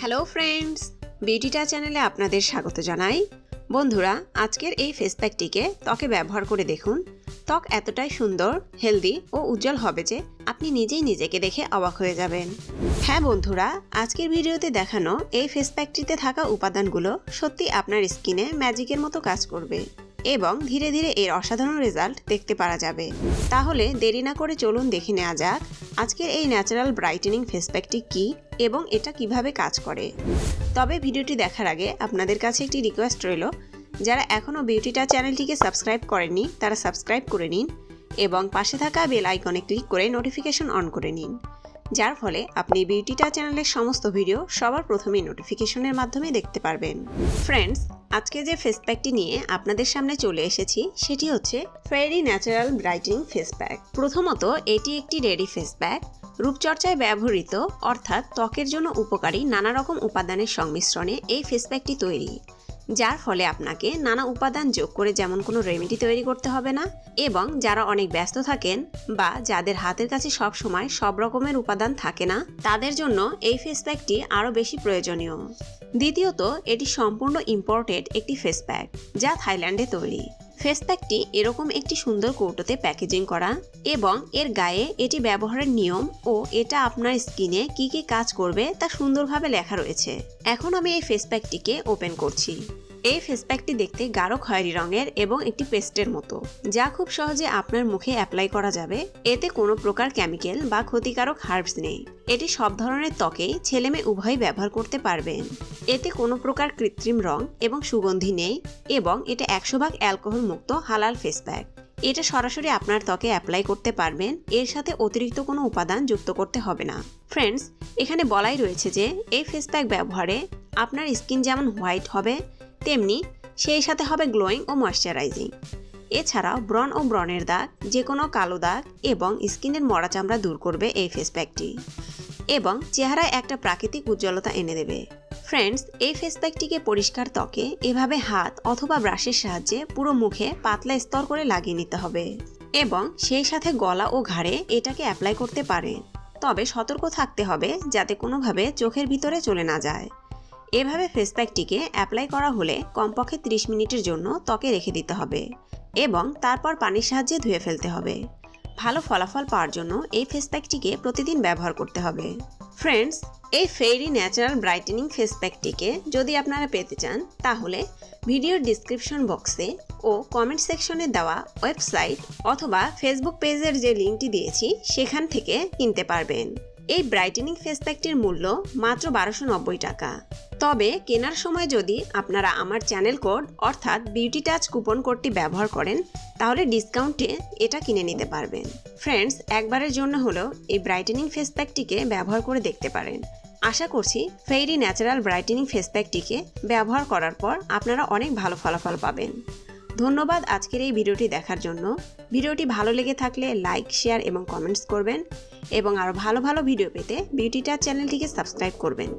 Hello friends বিউটিটা চ্যানেলে আপনাদের স্বাগত জানাই। বন্ধুরা, আজকের এই ফেস প্যাকটিকে ত্বকে ব্যবহার করে দেখুন। ত্বক এতটাই সুন্দর হেলদি ও উজ্জ্বল হবে যে আপনি নিজেই নিজেকে দেখে অবাক হয়ে যাবেন। হ্যাঁ বন্ধুরা, আজকের ভিডিওতে দেখানো এই ফেস প্যাকটিতে থাকা উপাদানগুলো সত্যি আপনার স্কিনে ম্যাজিকের মতো কাজ করবে এবং ধীরে ধীরে এর অসাধারণ রেজাল্ট দেখতে পারা যাবে। তাহলে দেরি না করে চলুন দেখে নেওয়া যাক আজকের এই ন্যাচারাল ব্রাইটেনিং ফেস প্যাকটি কী এবং এটা কীভাবে কাজ করে? তবে ভিডিওটি দেখার আগে আপনাদের কাছে একটি রিকোয়েস্ট রইল, যারা এখনও বিউটিটা চ্যানেলটিকে সাবস্ক্রাইব করেননি, তারা সাবস্ক্রাইব করে নিন এবং পাশে থাকা বেল আইকনে ক্লিক করে নোটিফিকেশন অন করে নিন, যার ফলে আপনি বিউটিটা চ্যানেলের সমস্ত ভিডিও সবার প্রথমেই নোটিফিকেশনের মাধ্যমে দেখতে পারবেন। ফ্রেন্ডস আজকে যে ফেস প্যাকটি নিয়ে আপনাদের সামনে চলে এসেছি, সেটি হচ্ছে fairy natural brightening face pack প্রথমত, এটি একটি রেডি ফেস প্যাক রূপচর্চায় ব্যবহৃত, অর্থাৎ ত্বকের জন্য উপকারী নানা রকম উপাদানের সংমিশ্রণে এই ফেস প্যাকটি তৈরি। যার ফলে আপনাকে নানা উপাদান যোগ করে যেমন কোনো রেমেডি তৈরি করতে হবে না, এবং যারা অনেক ব্যস্ত থাকেন বা যাদের হাতের কাছে সব সময় সব রকমের উপাদান থাকে না, তাদের জন্য এই ফেস প্যাকটি আরও বেশি প্রয়োজনীয়। দ্বিতীয়ত, এটি সম্পূর্ণ ইম্পোর্টেড একটি ফেস প্যাক যা থাইল্যান্ডে তৈরি। ফেস প্যাকটি এরকম একটি সুন্দর কৌটোতে প্যাকেজিং করা এবং এর গায়ে এটি ব্যবহারের নিয়ম ও এটা আপনার স্কিনে কি কি কাজ করবে তা সুন্দরভাবে লেখা রয়েছে। এখন আমি এই ফেস প্যাকটিকে ওপেন করছি। এই ফেস প্যাকটি দেখতে গাঢ় খয়েরি রঙের এবং একটি পেস্টের মতো, যা খুব সহজে আপনার মুখে অ্যাপ্লাই করা যাবে। এতে কোনো প্রকার কেমিক্যাল বা ক্ষতিকারক হার্বস নেই। এটি সব ধরনের ত্বকেই ছেলেমেয়ে উভয়ই ব্যবহার করতে পারবেন। এতে কোনো প্রকার কৃত্রিম রং এবং সুগন্ধি নেই এবং এটা একশো ভাগ অ্যালকোহল মুক্ত হালাল ফেস প্যাক এটা সরাসরি আপনার ত্বকে অ্যাপ্লাই করতে পারবেন। এর সাথে অতিরিক্ত কোনো উপাদান যুক্ত করতে হবে না। ফ্রেন্ডস, এখানে বলাই রয়েছে যে, এই ফেস প্যাক ব্যবহারে আপনার স্কিন যেমন হোয়াইট হবে তেমনি সেই সাথে হবে গ্লোয়িং ও ময়শ্চারাইজিং। এছাড়াও ব্রণ ও ব্রণের দাগ যে কোনো কালো দাগ এবং স্কিনের মরা চামড়া দূর করবে এই ফেস প্যাকটি এবং চেহারায় একটা প্রাকৃতিক উজ্জ্বলতা এনে দেবে। ফ্রেন্ডস, এই ফেস প্যাকটিকে পরিষ্কার ত্বকে এভাবে হাত অথবা ব্রাশের সাহায্যে পুরো মুখে পাতলা স্তর করে লাগিয়ে নিতে হবে এবং সেই সাথে গলা ও ঘাড়ে এটাকে অ্যাপ্লাই করতে পারে। তবে সতর্ক থাকতে হবে যাতে কোনোভাবে চোখের ভিতরে চলে না যায়। এভাবে ফেস প্যাকটিকে অ্যাপ্লাই করা হলে কমপক্ষে 30 মিনিটের জন্য ত্বকে রেখে দিতে হবে এবং তারপর পানির সাহায্যে ধুয়ে ফেলতে হবে। ভালো ফলাফল পাওয়ার জন্য এই ফেস প্যাকটিকে প্রতিদিন ব্যবহার করতে হবে। ফ্রেন্ডস, এই ফেরি ন্যাচারাল ব্রাইটেনিং ফেস প্যাকটিকে যদি আপনারা পেতে চান, তাহলে ভিডিওর ডিসক্রিপশন বক্সে ও কমেন্ট সেকশনে দেওয়া ওয়েবসাইট অথবা ফেসবুক পেজের যে লিঙ্কটি দিয়েছি, সেখান থেকে কিনতে পারবেন। এই ব্রাইটেনিং ফেস প্যাকটির মূল্য মাত্র বারোশো নব্বই টাকা। তবে কেনার সময় যদি আপনারা আমার চ্যানেল কোড অর্থাৎ বিউটি টাচ কুপন কোডটি ব্যবহার করেন, তাহলে ডিসকাউন্টে এটা কিনে নিতে পারবেন। ফ্রেন্ডস একবারের জন্য হলেও এই ব্রাইটেনিং ফেস প্যাকটিকে ব্যবহার করে দেখতে পারেন। আশা করছি ফেইরি ন্যাচারাল ব্রাইটেনিং ফেস প্যাকটিকে ব্যবহার করার পর আপনারা অনেক ভালো ফলাফল পাবেন। ধন্যবাদ আজকের এই ভিডিওটি দেখার জন্য। ভিডিওটি ভালো লেগে থাকলে লাইক, শেয়ার এবং কমেন্টস করবেন এবং আরও ভালো ভালো ভিডিও পেতে বিউটিটার চ্যানেলটিকে সাবস্ক্রাইব করবেন।